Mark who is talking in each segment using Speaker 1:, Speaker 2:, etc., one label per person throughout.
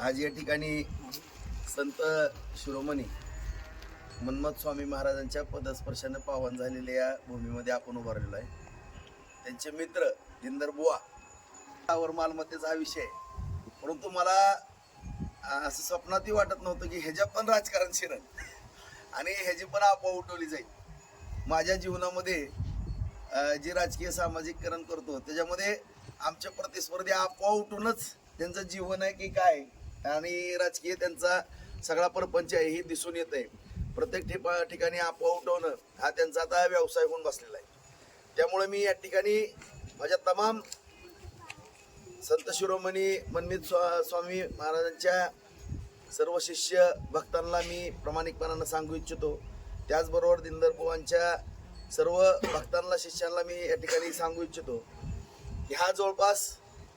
Speaker 1: आज या ठिकाणी संत शिरोमणी मन्मथ स्वामी महाराजांच्या पदस्पर्शानं पावन झालेल्या या भूमीमध्ये आपण उभारलेलो आहे. त्यांचे मित्र दिंदर बुवा त्यावर मालमत्तेचा हा विषय आहे. परंतु मला असं स्वप्नातही वाटत नव्हतं की ह्याच्या पण राजकारण शिरण आणि ह्याची पण आपोआ उठवली जाईल. माझ्या जीवनामध्ये जे राजकीय सामाजिककरण करतो त्याच्यामध्ये आमचे प्रतिस्पर्धी आपोआ उठूनच त्यांचं जीवन आहे की काय? आणि राजकीय त्यांचा सगळा परपंच आहे हे दिसून येत आहे प्रत्येक ठिपा ठिकाणी आपोआप उठवणं हा त्यांचा आता व्यवसाय होऊन बसलेला आहे. त्यामुळे मी या ठिकाणी माझ्या तमाम संत शिरोमणी मनमित स्वा स्वामी महाराजांच्या सर्व शिष्य भक्तांना मी प्रामाणिकपणानं सांगू इच्छितो. त्याचबरोबर दिनदर बुवांच्या सर्व भक्तांना शिष्यांना मी या ठिकाणी सांगू इच्छितो ह्या हा जवळपास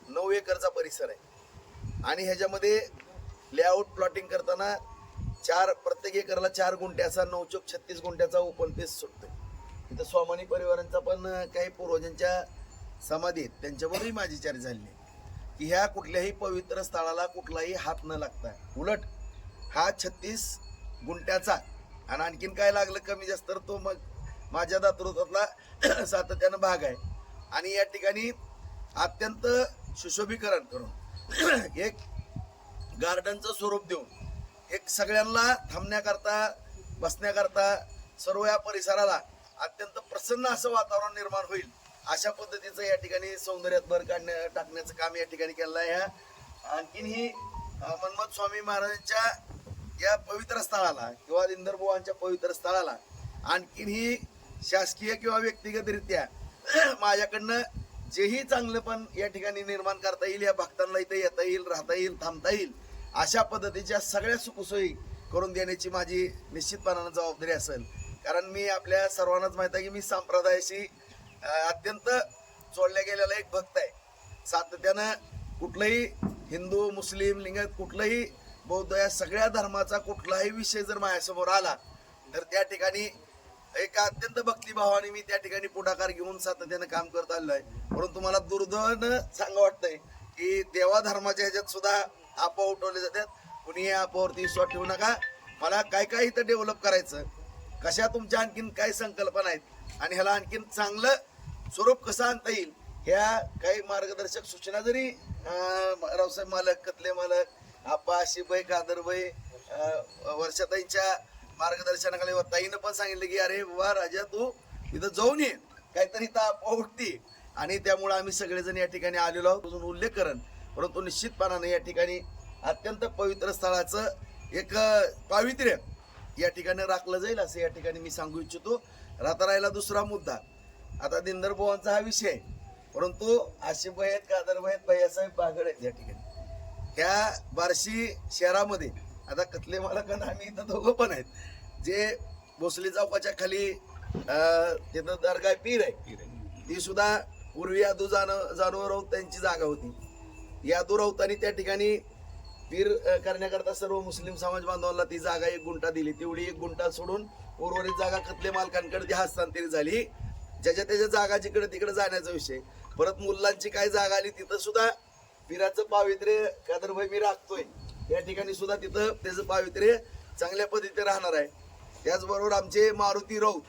Speaker 1: नऊ एकरचा परिसर आहे. आणि ह्याच्यामध्ये लेआउट प्लॉटिंग करताना चार प्रत्येक एकरला चार गुंठ्याचा नऊचूक छत्तीस गुंठ्याचा ओपन पेस सुटतो इथं स्वामानी परिवारांचा पण काही पूर्वजांच्या समाधी आहेत. त्यांच्यावरही माझी चर्चा झाली आहे. की ह्या कुठल्याही पवित्र स्थळाला कुठलाही हात न लागता उलट हा छत्तीस गुंट्याचा आणि आणखीन काय लागलं कमी जास्त तर तो मग माझ्या दातृत्वातला सातत्यानं भाग आहे. आणि या ठिकाणी अत्यंत सुशोभीकरण करून एक गार्डनचं स्वरूप देऊन एक सगळ्यांना थांबण्याकरता बसण्याकरता सर्व या परिसराला अत्यंत प्रसन्न असं वातावरण निर्माण होईल अशा पद्धतीचं या ठिकाणी सौंदर्यात भर काढण्या टाकण्याचं काम या ठिकाणी केलं आहे. ह्या आणखीन ही मन्मथ स्वामी महाराजांच्या या पवित्र स्थळाला किंवा इंदरबुवांच्या पवित्र स्थळाला आणखीन ही शासकीय किंवा व्यक्तिगतरित्या माझ्याकडनं जेही चांगलं पण या ठिकाणी निर्माण करता येईल या भक्तांना इथे येता येईल राहता येईल थांबता येईल अशा पद्धतीच्या सगळ्या सुखसोयी करून देण्याची माझी निश्चितपणानं जबाबदारी असेल. कारण मी आपल्या सर्वांनाच माहीत आहे की मी संप्रदायाशी अत्यंत जोडल्या गेलेला एक भक्त आहे. सातत्यानं कुठलंही हिंदू मुस्लिम लिंगायत कुठलंही बौद्ध या सगळ्या धर्माचा कुठलाही विषय जर माझ्यासमोर आला तर त्या ठिकाणी एक अत्यंत भक्तिभावाने मी त्या ठिकाणी पुढाकार घेऊन सातत्यानं काम करत आलेलो आहे परंतु मला दुर्दैवानं सांगा वाटतंय की देवा धर्माच्या ह्याच्यात सुद्धा आपा उठवले जातात. कुणी या आपावरती विश्वास ठेवू नका. मला काय काय इथं डेव्हलप करायचं? कशा तुमच्या आणखीन काय संकल्पना आहेत? आणि ह्याला आणखीन चांगलं स्वरूप कसं आणता येईल? ह्या काही मार्गदर्शक सूचना जरी रावसाहेब मालक कतले मालक आप्पा आशिबाई कादरबाई वर्षाताईंच्या मार्गदर्शनाखाली ताईनं पण सांगितलं की अरे वा राजा तू इथं जाऊन ये. काहीतरी इथं उठते. आणि त्यामुळे आम्ही सगळेजण या ठिकाणी आलेलो आहोत. उल्लेख करण. परंतु निश्चितपणाने या ठिकाणी अत्यंत पवित्र स्थळाचं एक पावित्र्य या ठिकाणी राखलं जाईल असं या ठिकाणी मी सांगू इच्छितो. राहता राहिला दुसरा मुद्दा. आता दिंदर हा विषय आहे. परंतु आशिफबाई आहेत कादरबाई आहेत भैयासाहेब बागड आहेत या ठिकाणी. त्या बार्शी शहरामध्ये आता कतले मालकन आम्ही इथं दोघं पण आहेत. जे भोसले चौकाच्या खाली तिथं दर्गा पीर आहे. ती सुद्धा पूर्वी यादू जान जानवर राऊत त्यांची जागा होती. यादू राऊतांनी त्या ठिकाणी पीर करण्याकरता सर्व मुस्लिम समाज बांधवांना ती जागा एक गुंठा दिली. तेवढी एक गुंठा सोडून उर्वरित जागा कतले मालकांकडे ती हस्तांतरित झाली. ज्याच्या त्याच्या जागा जिकडे तिकडे जाण्याचा विषय. परत मुलांची काय जागा आली तिथं सुद्धा पीराचं पावित्र्य कादरभाई मी राखतोय. या ठिकाणी सुद्धा तिथं त्याचं पावित्र्य चांगल्या पद्धतीने राहणार आहे. त्याचबरोबर आमचे मारुती राऊत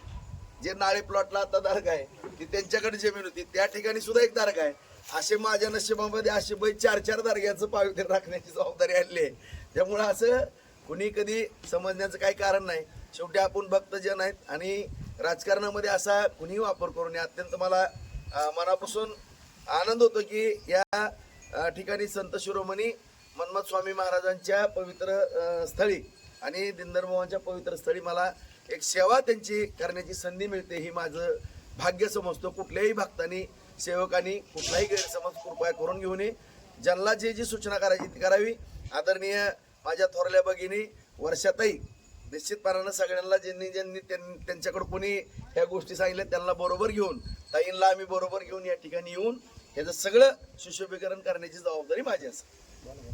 Speaker 1: जे नाळे प्लॉटला आता धारक आहे ती त्यांच्याकडे जमीन होती. त्या ठिकाणी सुद्धा एक धारक आहे. असे माझ्या नशिबामध्ये असे बाई चार चार धारग्याचं पावित्र्य राखण्याची जबाबदारी आणली आहे. त्यामुळं असं कुणी कधी समजण्याचं काही कारण नाही. शेवटी आपण भक्तजन आहेत आणि राजकारणामध्ये असा कुणीही वापर करू नये. अत्यंत मला मनापासून आनंद होतो की या ठिकाणी संत शिरोमणी मन्मथ स्वामी महाराजांच्या पवित्र स्थळी आणि दिंदरमोहनच्या पवित्र स्थळी मला एक सेवा त्यांची करण्याची संधी मिळते ही माझं भाग्य समजतो. कुठल्याही भक्तांनी सेवकांनी कुठलाही गैरसमज कृपया करून घेऊ नये. ज्यांना जे जी सूचना करायची ती करावी. आदरणीय माझ्या थोरल्या भगिनी वर्षातही निश्चितपणानं सगळ्यांना ज्यांनी ज्यांनी त्यां- त्यांच्याकडे कोणी ह्या गोष्टी सांगितल्या त्यांना बरोबर घेऊन ताईंना आम्ही बरोबर घेऊन या ठिकाणी येऊन याचं सगळं सुशोभीकरण करण्याची जबाबदारी माझी असेल.